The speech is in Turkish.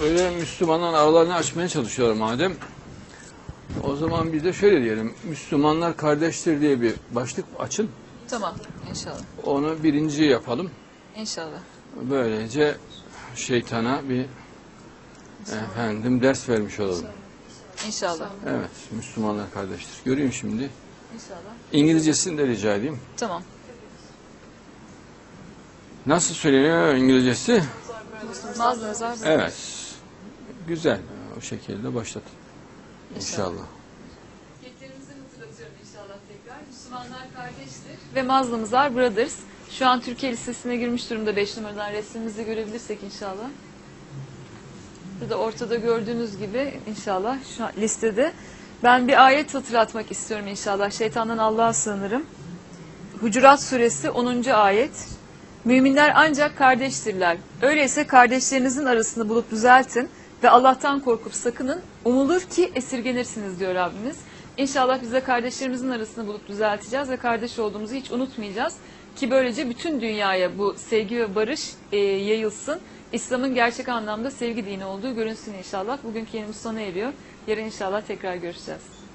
Böyle Müslümanların aralarını açmaya çalışıyorlar madem. O zaman biz de şöyle diyelim. Müslümanlar kardeştir diye bir başlık açın. Tamam. İnşallah. Onu birinci yapalım. İnşallah. Böylece şeytana bir efendim ders vermiş olalım. İnşallah. Evet, Müslümanlar kardeştir. Göreyim şimdi. İnşallah. İngilizcesini de rica edeyim. Tamam. Nasıl söyleniyor İngilizcesi? Nazlı Özer. Evet. Güzel. O şekilde başlatın. İnşallah. Şirketlerimizi hatırlatıyorum inşallah tekrar. Müslümanlar kardeştir. Ve Mazlumuzlar Brothers. Şu an Türkiye listesine girmiş durumda 5 numaradan resmimizi görebilirsek inşallah. Burada ortada gördüğünüz gibi inşallah şu an listede. Ben bir ayet hatırlatmak istiyorum inşallah. Şeytandan Allah'a sığınırım. Hucurat suresi 10. ayet. Müminler ancak kardeştirler. Öyleyse kardeşlerinizin arasını bulup düzeltin ve Allah'tan korkup sakının. Umulur ki esirgenirsiniz diyor Rabbimiz. İnşallah biz de kardeşlerimizin arasını bulup düzelteceğiz ve kardeş olduğumuzu hiç unutmayacağız. Ki böylece bütün dünyaya bu sevgi ve barış e, yayılsın. İslam'ın gerçek anlamda sevgi dini olduğu görünsün inşallah. Bugünkü yenimiz sona eriyor. Yarın inşallah tekrar görüşeceğiz.